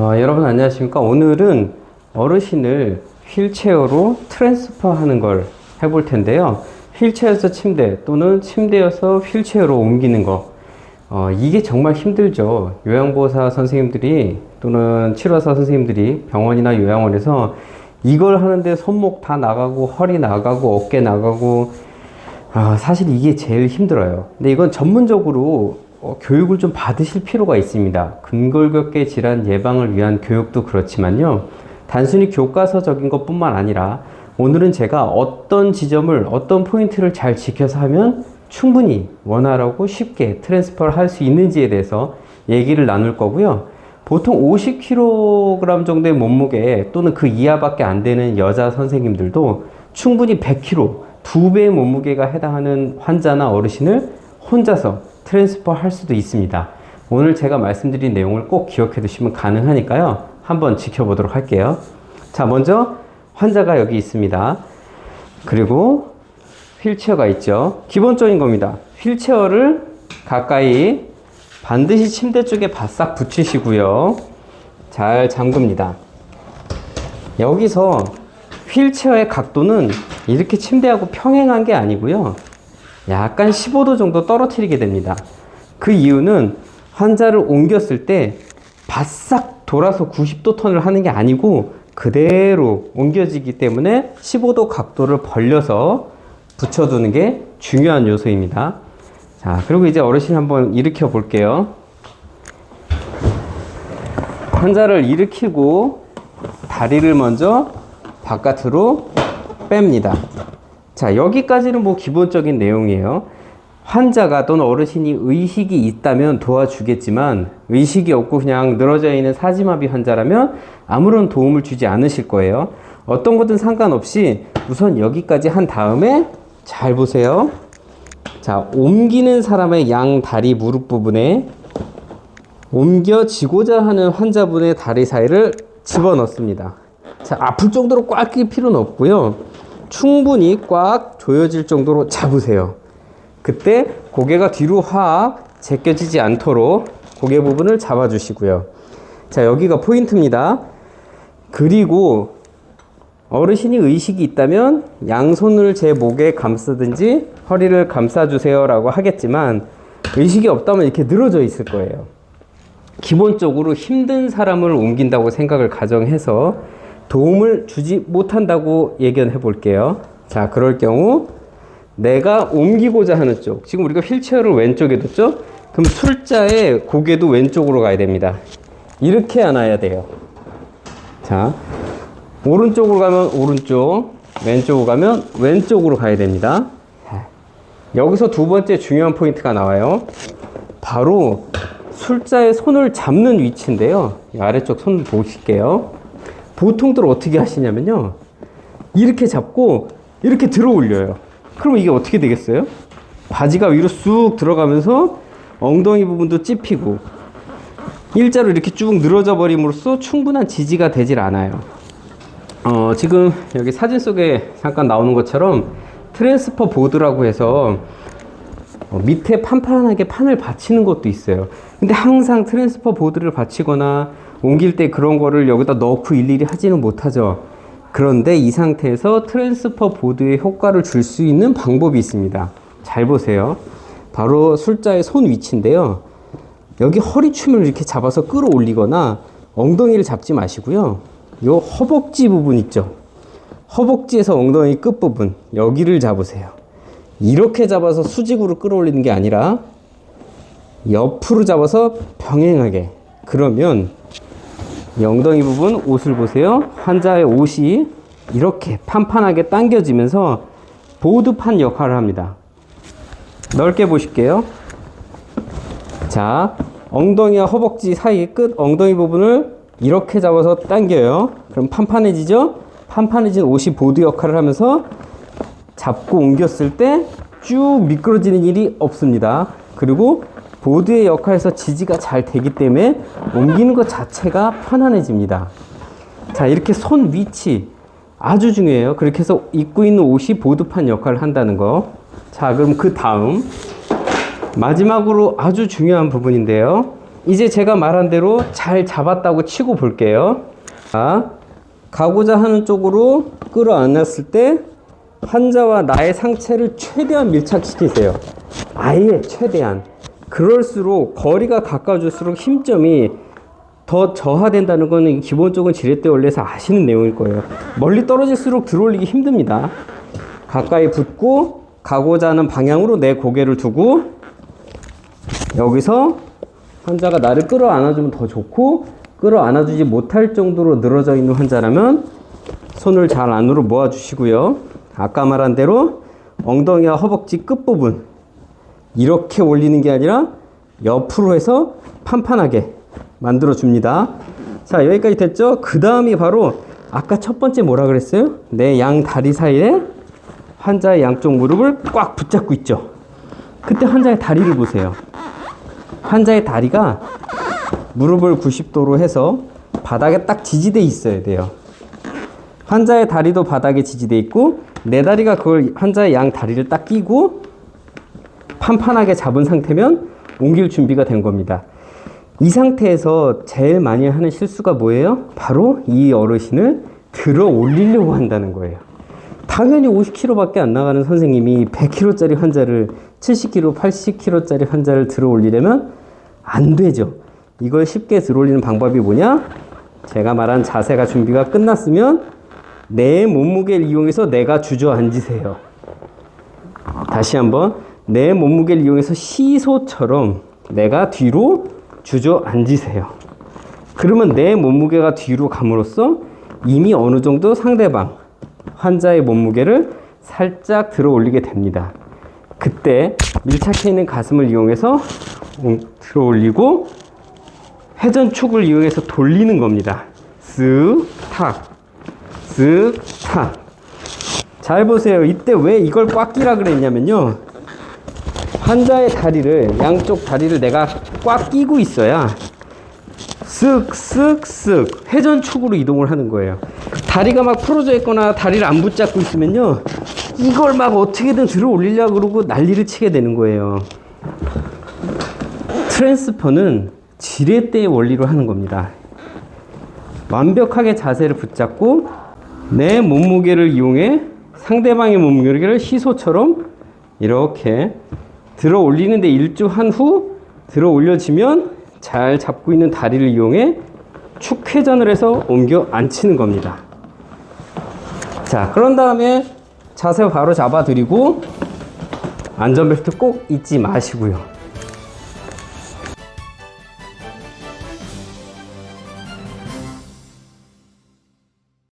어, 여러분 안녕하십니까? 오늘은 어르신을 휠체어로 트랜스퍼 하는 걸 해볼 텐데요. 휠체어에서 침대 또는 침대여서 휠체어로 옮기는 거. 어, 이게 정말 힘들죠. 요양보호사 선생님들이 또는 치료사 선생님들이 병원이나 요양원에서 이걸 하는데 손목 다 나가고 허리 나가고 어깨 나가고 아, 사실 이게 제일 힘들어요. 근데 이건 전문적으로 어, 교육을 좀 받으실 필요가 있습니다. 근골격계 질환 예방을 위한 교육도 그렇지만요. 단순히 교과서적인 것뿐만 아니라 오늘은 제가 어떤 지점을 어떤 포인트를 잘 지켜서 하면 충분히 원활하고 쉽게 트랜스퍼를 할 수 있는지에 대해서 얘기를 나눌 거고요. 보통 50kg 정도의 몸무게 또는 그 이하밖에 안 되는 여자 선생님들도 충분히 100kg, 두 배의 몸무게가 해당하는 환자나 어르신을 혼자서 트랜스퍼 할 수도 있습니다. 오늘 제가 말씀드린 내용을 꼭 기억해 두시면 가능하니까요. 한번 지켜보도록 할게요. 자, 먼저 환자가 여기 있습니다. 그리고 휠체어가 있죠. 기본적인 겁니다. 휠체어를 가까이 반드시 침대 쪽에 바싹 붙이시고요. 잘 잠급니다. 여기서 휠체어의 각도는 이렇게 침대하고 평행한 게 아니고요. 약간 15도 정도 떨어뜨리게 됩니다. 그 이유는 환자를 옮겼을 때 바싹 돌아서 90도 턴을 하는 게 아니고 그대로 옮겨지기 때문에 15도 각도를 벌려서 붙여두는 게 중요한 요소입니다. 자, 그리고 이제 어르신 한번 일으켜 볼게요. 환자를 일으키고 다리를 먼저 바깥으로 뺍니다. 자, 여기까지는 뭐 기본적인 내용이에요. 환자가 또는 어르신이 의식이 있다면 도와주겠지만 의식이 없고 그냥 늘어져 있는 사지마비 환자라면 아무런 도움을 주지 않으실 거예요. 어떤 것든 상관없이 우선 여기까지 한 다음에 잘 보세요. 자, 옮기는 사람의 양 다리 무릎 부분에 옮겨지고자 하는 환자분의 다리 사이를 집어넣습니다. 자, 아플 정도로 꽉끼 필요는 없고요. 충분히 꽉 조여질 정도로 잡으세요. 그때 고개가 뒤로 확 제껴지지 않도록 고개 부분을 잡아주시고요. 자, 여기가 포인트입니다. 그리고 어르신이 의식이 있다면 양손을 제 목에 감쓰든지 허리를 감싸주세요 라고 하겠지만 의식이 없다면 이렇게 늘어져 있을 거예요. 기본적으로 힘든 사람을 옮긴다고 생각을 가정해서 도움을 주지 못한다고 예견해 볼게요. 자, 그럴 경우 내가 옮기고자 하는 쪽. 지금 우리가 휠체어를 왼쪽에 뒀죠? 그럼 술자의 고개도 왼쪽으로 가야 됩니다. 이렇게 안아야 돼요. 자, 오른쪽으로 가면 오른쪽, 왼쪽으로 가면 왼쪽으로 가야 됩니다. 여기서 두 번째 중요한 포인트가 나와요. 바로 술자의 손을 잡는 위치인데요. 이 아래쪽 손 보실게요. 보통들 어떻게 하시냐면요. 이렇게 잡고 이렇게 들어 올려요. 그러면 이게 어떻게 되겠어요? 바지가 위로 쑥 들어가면서 엉덩이 부분도 찝히고 일자로 이렇게 쭉 늘어져 버림으로써 충분한 지지가 되질 않아요. 어, 지금 여기 사진 속에 잠깐 나오는 것처럼 트랜스퍼 보드라고 해서 어, 밑에 판판하게 판을 받치는 것도 있어요. 근데 항상 트랜스퍼 보드를 받치거나 옮길 때 그런 거를 여기다 넣고 일일이 하지는 못하죠. 그런데 이 상태에서 트랜스퍼 보드에 효과를 줄 수 있는 방법이 있습니다. 잘 보세요. 바로 술자의 손 위치인데요. 여기 허리춤을 이렇게 잡아서 끌어올리거나 엉덩이를 잡지 마시고요. 요 허벅지 부분 있죠. 허벅지에서 엉덩이 끝부분 여기를 잡으세요. 이렇게 잡아서 수직으로 끌어올리는 게 아니라 옆으로 잡아서 병행하게. 그러면 이 엉덩이 부분 옷을 보세요. 환자의 옷이 이렇게 판판하게 당겨지면서 보드판 역할을 합니다. 넓게 보실게요. 자, 엉덩이와 허벅지 사이 끝 엉덩이 부분을 이렇게 잡아서 당겨요. 그럼 판판해지죠? 판판해진 옷이 보드 역할을 하면서 잡고 옮겼을 때 쭉 미끄러지는 일이 없습니다. 그리고 보드의 역할에서 지지가 잘 되기 때문에 옮기는 것 자체가 편안해집니다. 자, 이렇게 손 위치 아주 중요해요. 그렇게 해서 입고 있는 옷이 보드판 역할을 한다는 거. 자, 그럼 그 다음 마지막으로 아주 중요한 부분인데요. 이제 제가 말한 대로 잘 잡았다고 치고 볼게요. 자, 가고자 하는 쪽으로 끌어안았을 때 환자와 나의 상체를 최대한 밀착시키세요. 아예 최대한. 그럴수록 거리가 가까워질수록 힘점이 더 저하된다는 거는 기본적인 지렛대 원리에서 아시는 내용일 거예요. 멀리 떨어질수록 들어올리기 힘듭니다. 가까이 붙고 가고자 하는 방향으로 내 고개를 두고 여기서 환자가 나를 끌어안아주면 더 좋고 끌어안아주지 못할 정도로 늘어져 있는 환자라면 손을 잘 안으로 모아주시고요. 아까 말한 대로 엉덩이와 허벅지 끝부분 이렇게 올리는 게 아니라 옆으로 해서 판판하게 만들어 줍니다. 자, 여기까지 됐죠? 그 다음이 바로 아까 첫 번째 뭐라 그랬어요? 내 양 다리 사이에 환자의 양쪽 무릎을 꽉 붙잡고 있죠. 그때 환자의 다리를 보세요. 환자의 다리가 무릎을 90도로 해서 바닥에 딱 지지돼 있어야 돼요. 환자의 다리도 바닥에 지지돼 있고 내 다리가 그걸 환자의 양 다리를 딱 끼고 판판하게 잡은 상태면 옮길 준비가 된 겁니다. 이 상태에서 제일 많이 하는 실수가 뭐예요? 바로 이 어르신을 들어 올리려고 한다는 거예요. 당연히 50kg밖에 안 나가는 선생님이 100kg짜리 환자를 70kg, 80kg짜리 환자를 들어 올리려면 안 되죠. 이걸 쉽게 들어 올리는 방법이 뭐냐? 제가 말한 자세가 준비가 끝났으면 내 몸무게를 이용해서 내가 주저앉으세요. 다시 한번 내 몸무게를 이용해서 시소처럼 내가 뒤로 주저앉으세요. 그러면 내 몸무게가 뒤로 감으로써 이미 어느 정도 상대방 환자의 몸무게를 살짝 들어 올리게 됩니다. 그때 밀착해 있는 가슴을 이용해서 음, 들어 올리고 회전축을 이용해서 돌리는 겁니다. 쓱, 탁, 쓱, 탁. 잘 보세요. 이때 왜 이걸 꽉 끼라 그랬냐면요. 환자의 다리를, 양쪽 다리를 내가 꽉 끼고 있어야 쓱, 쓱, 쓱 회전축으로 이동을 하는 거예요. 다리가 막 풀어져 있거나 다리를 안 붙잡고 있으면요. 이걸 막 어떻게든 들어 올리려고 그러고 난리를 치게 되는 거예요. 트랜스퍼는 지렛대의 원리로 하는 겁니다. 완벽하게 자세를 붙잡고 내 몸무게를 이용해 상대방의 몸무게를 시소처럼 이렇게 들어 올리는데 일주한 후 들어 올려지면 잘 잡고 있는 다리를 이용해 축 회전을 해서 옮겨 앉히는 겁니다. 자, 그런 다음에 자세 바로 잡아드리고 안전벨트 꼭 잊지 마시고요.